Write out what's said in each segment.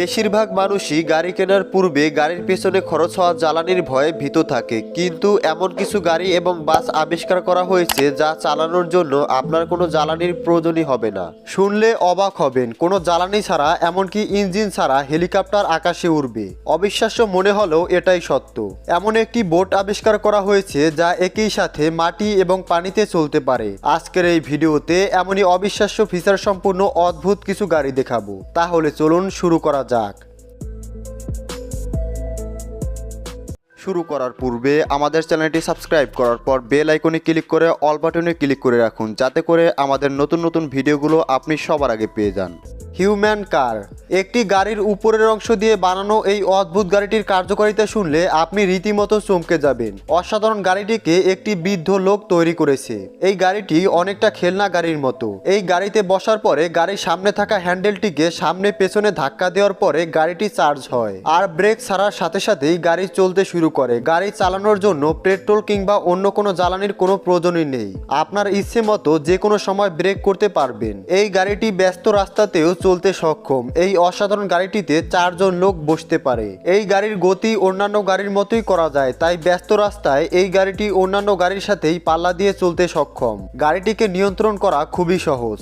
বেশিরভাগ মানুষই গাড়ি কেনার পূর্বে গাড়ির পেছনে খরচ হওয়া জ্বালানির ভয়ে ভীত থাকে। কিন্তু এমন কিছু গাড়ি এবং বাস আবিষ্কার করা হয়েছে যা চালানোর জন্য আপনার কোনো জ্বালানির প্রয়োজনই হবে না। শুনলে অবাক হবেন, কোনো জ্বালানি ছাড়া এমনকি ইঞ্জিন ছাড়া হেলিকপ্টার আকাশে উড়বে। অবিশ্বাস্য মনে হলেও এটাই সত্য। এমন একটি বোট আবিষ্কার করা হয়েছে যা একই সাথে মাটি এবং পানিতে চলতে পারে। আজকের এই ভিডিওতে এমনই অবিশ্বাস্য ফিচার সম্পূর্ণ অদ্ভুত কিছু গাড়ি দেখাবো। তাহলে চলুন শুরু করা যাক শুরু করার পূর্বে আমাদের চ্যানেলটি সাবস্ক্রাইব করার পর বেল আইকনে ক্লিক করে অল বাটনে ক্লিক করে রাখুন, যাতে করে আমাদের নতুন নতুন ভিডিওগুলো আপনি সবার আগে পেয়ে যান। হিউম্যান কার, একটি গাড়ির উপরের অংশ দিয়ে বানানো এই অদ্ভুত গাড়িটির কার্যকারিতা শুনলে আপনি রীতিমতো চমকে যাবেন। অসাধারণ গাড়িটিকে একটি বৃদ্ধ লোক তৈরি করেছে। এই গাড়িটি অনেকটা খেলনা গাড়ির মতো। এই গাড়িতে বসার পরে গাড়ির সামনে থাকা হ্যান্ডেলটিকে সামনে পেছনে ধাক্কা দেওয়ার পরে গাড়িটি চার্জ হয়। আর ব্রেক ছাড়ার সাথে সাথেই গাড়ি চলতে শুরু করে। গাড়ি চালানোর জন্য পেট্রোল কিংবা অন্য কোনো জ্বালানির কোনো প্রয়োজনই নেই। আপনার ইচ্ছে মতো যে কোনো সময় ব্রেক করতে পারবেন। এই গাড়িটি ব্যস্ত রাস্তাতেও চলতে সক্ষম। এই অসাধারণ গাড়িটিতে চারজন লোক বসতে পারে। এই গাড়ির গতি অন্যান্য গাড়ির মতোই করা যায়, তাই ব্যস্ত রাস্তায় এই গাড়িটি অন্যান্য গাড়ির সাথেই পাল্লা দিয়ে চলতে সক্ষম। গাড়িটিকে নিয়ন্ত্রণ করা খুবই সহজ।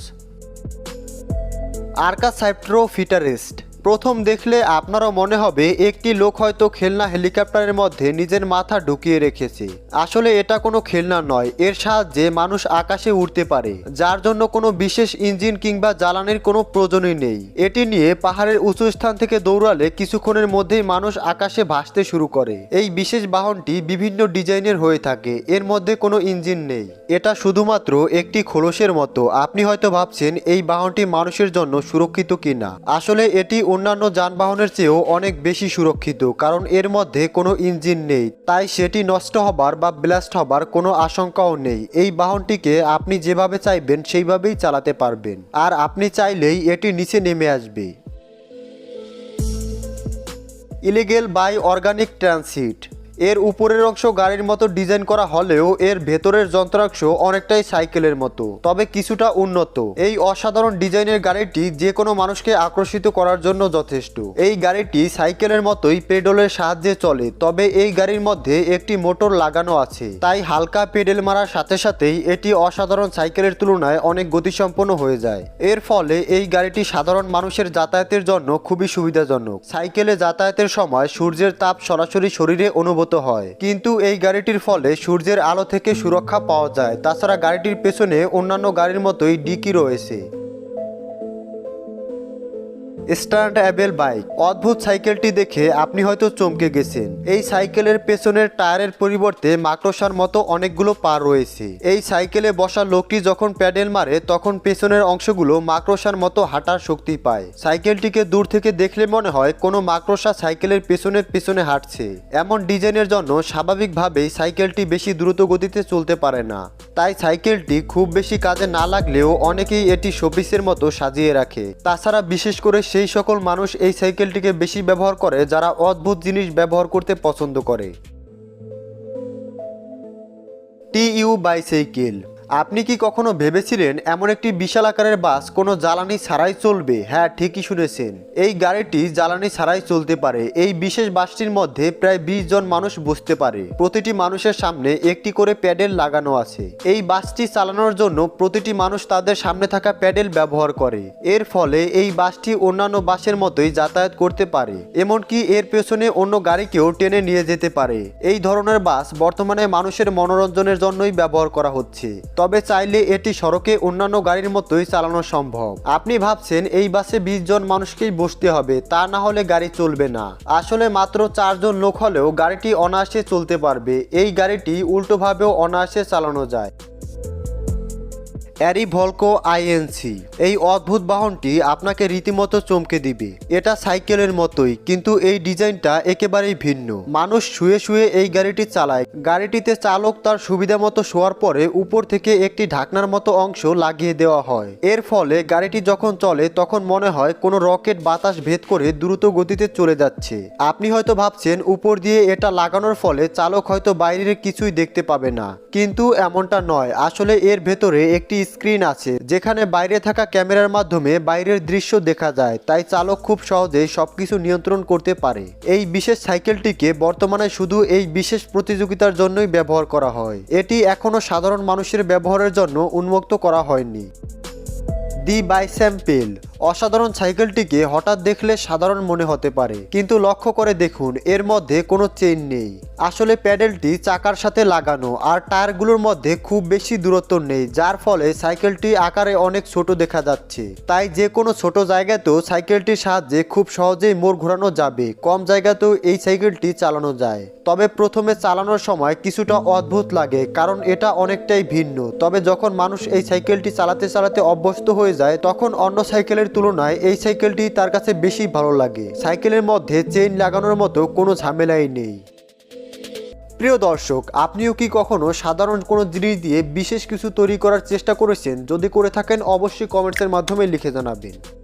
আরকা সাইপ্ট্রো ফিটারেস্ট প্রথম দেখলে আপনারও মনে হবে, একটি লোক হয়তো খেলনা হেলিকপ্টারের মধ্যে নিজের মাথা ঢুকিয়ে রেখেছে। আসলে এটা কোনো খেলনা নয়, এর সাহায্যে মানুষ আকাশে উঠতে পারে, যার জন্য কোনো বিশেষ ইঞ্জিন কিংবা জ্বালানির কোনো প্রয়োজনই নেই। এটি নিয়ে পাহাড়ের উঁচু স্থান থেকে দৌড়ালে কিছুক্ষণের মধ্যেই মানুষ আকাশে ভাসতে শুরু করে। এই বিশেষ বাহনটি বিভিন্ন ডিজাইনের হয়ে থাকে, এর মধ্যে কোনো ইঞ্জিন নেই। এটা শুধুমাত্র একটি খোলসের মতো, আপনি হয়তো ভাবছেন এই বাহনটি মানুষের জন্য সুরক্ষিত কিনা। আসলে এটি অন্যান্য যানবাহনের চেয়েও অনেক বেশি সুরক্ষিত, কারণ এর মধ্যে কোনো ইঞ্জিন নেই, তাই সেটি নষ্ট হবার বা ব্লাস্ট হবার কোনো আশঙ্কাও নেই। এই বাহনটিকে আপনি যেভাবে চাইবেন সেইভাবেই চালাতে পারবেন, আর আপনি চাইলেই এটি নিচে নেমে আসবে। ইলিগেল বাই অর্গানিক ট্রানসিট এর উপরের অংশ গাড়ির মতো ডিজাইন করা হলেও এর ভেতরের যন্ত্রাংশ অনেকটাই সাইকেলের মতো। তবে কিছুটা উন্নত। এই অসাধারণ ডিজাইনের গাড়িটি যে কোনো মানুষকে আকর্ষিত করার জন্য যথেষ্ট। এই গাড়িটি সাইকেলের মতোই পেডলের সাহায্যে চলে, তবে এই গাড়ির মধ্যে একটি মোটর লাগানো আছে। তাই হালকা পেডেল মারার সাথে সাথেই এটি অসাধারণ সাইকেলের তুলনায় অনেক গতিসম্পন্ন হয়ে যায়। এর ফলে এই গাড়িটি সাধারণ মানুষের যাতায়াতের জন্য খুবই সুবিধাজনক। সাইকেলে যাতায়াতের সময় সূর্যের তাপ সরাসরি শরীরে অনুভূত হয়। কিন্তু এই গাড়িটির ফলে সূর্যের আলো থেকে সুরক্ষা পাওয়া যায়। তাছাড়া গাড়িটির পেছনে অন্যান্য গাড়ির মতোই ডিকি রয়েছে। Standable bike. অদ্ভুত সাইকেলটি দেখে আপনি হয়তো চমকে গেছেন। এই সাইকেলের পেছনের টায়ারের পরিবর্তে মাকড়সার মতো অনেকগুলো পা রয়েছে। এই সাইকেলে বসা লোকটি যখন প্যাডেল মারে, তখন পেছনের অংশগুলো মাকড়সার মতো হাঁটার শক্তি পায়। সাইকেলটিকে দূর থেকে দেখলে মনে হয় কোনো মাকড়সা সাইকেলের পেছনে পেছনে হাঁটছে। এমন ডিজাইনের জন্য স্বাভাবিকভাবেই সাইকেলটি বেশি দ্রুত গতিতে চলতে পারে না। তাই সাইকেলটি খুব বেশি কাজে না লাগলেও অনেকেই এটি শোপিসের মতো সাজিয়ে রাখে। তাছাড়া বিশেষ করে সেই সকল মানুষ এই সাইকেলটিকে বেশি ব্যবহার করে যারা অদ্ভুত জিনিস ব্যবহার করতে পছন্দ করে। TU bicycle. আপনি কি কখনো ভেবেছিলেন এমন একটি বিশাল আকারের বাস কোনো জ্বালানি ছাড়াই চলবে? হ্যাঁ ঠিকই শুনেছেন। এই গাড়িটি জ্বালানি ছাড়াই চলতে পারে। এই বিশেষ বাসটির মধ্যে প্রায় বিশ জন মানুষ বসতে পারে। প্রতিটি মানুষের সামনে একটি করে প্যাডেল লাগানো আছে। এই বাসটি চালানোর জন্য প্রতিটি মানুষ তাদের সামনে থাকা প্যাডেল ব্যবহার করে। এর ফলে এই বাসটি অন্যান্য বাসের মতোই যাতায়াত করতে পারে। এমনকি এর পেছনে অন্য গাড়িকেও টেনে নিয়ে যেতে পারে। এই ধরনের বাস বর্তমানে মানুষের মনোরঞ্জনের জন্যই ব্যবহার করা হচ্ছে। তবে চাইলে এটি সড়কে অন্যান্য গাড়ির মতোই চালানো সম্ভব। আপনি ভাবছেন এই বাসে বিশ জন মানুষকেই বসতে হবে, তা না হলে গাড়ি চলবে না। আসলে মাত্র চারজন লোক হলেও গাড়িটি অনায়াসে চলতে পারবে। এই গাড়িটি উল্টোভাবেও অনায়াসে চালানো যায়। Arie Volco Inc. এই অদ্ভুত বাহনটি আপনাকে রীতিমতো চমকে দিবে। এটা সাইকেলের মতোই, কিন্তু এই ডিজাইনটা একেবারেই ভিন্ন। মানুষ শুয়ে শুয়ে এই গাড়িটি চালায়। গাড়িটিতে চালক তার সুবিধা মতো শোয়ার পরে উপর থেকে একটি ঢাকনার মতো অংশ লাগিয়ে দেওয়া হয়। এর ফলে গাড়িটি যখন চলে, তখন মনে হয় কোনো রকেট বাতাস ভেদ করে দ্রুত গতিতে চলে যাচ্ছে। আপনি হয়তো ভাবছেন, উপর দিয়ে এটা লাগানোর ফলে চালক হয়তো বাইরের কিছুই দেখতে পাবে না। কিন্তু এমনটা নয়। আসলে এর ভেতরে একটি স্ক্রিন আছে, যেখানে বাইরে থাকা ক্যামেরার মাধ্যমে বাইরের দৃশ্য দেখা যায়, তাই চালক খুব সহজে সবকিছু নিয়ন্ত্রণ করতে পারে। এই বিশেষ সাইকেলটিকে বর্তমানে শুধু এই বিশেষ প্রতিযোগিতার জন্যই ব্যবহার করা হয়। এটি এখনও সাধারণ মানুষের ব্যবহারের জন্য উন্মুক্ত করা হয়নি। দি বাইস্যাম্পেল অসাধারণ সাইকেলটিকে হঠাৎ দেখলে সাধারণ মনে হতে পারে। কিন্তু লক্ষ্য করে দেখুন, এর মধ্যে কোনো চেইন নেই। আসলে প্যাডেলটি চাকার সাথে লাগানো আর টায়ারগুলোর মধ্যে খুব বেশি দূরত্ব নেই, যার ফলে সাইকেলটি আকারে অনেক ছোট দেখা যাচ্ছে। তাই যে কোনো ছোট জায়গাতেও সাইকেলটির সাহায্যে খুব সহজেই মোড় ঘোরানো যাবে। কম জায়গাতেও এই সাইকেলটি চালানো যায়। তবে প্রথমে চালানোর সময় কিছুটা অদ্ভুত লাগে, কারণ এটা অনেকটাই ভিন্ন। তবে যখন মানুষ এই সাইকেলটি চালাতে চালাতে অভ্যস্ত যায়, তখন অন্য সাইকেলের তুলনায় এই সাইকেলটি তার কাছে বেশি ভালো লাগে। সাইকেলের মধ্যে চেইন লাগানোর মতো কোনো ঝামেলাই নেই। প্রিয় দর্শক, আপনিও কি কখনো সাধারণ কোনো জিনিস দিয়ে বিশেষ কিছু তৈরি করার চেষ্টা করেছেন? যদি করে থাকেন, অবশ্যই কমেন্টসের মাধ্যমে লিখে জানাবেন।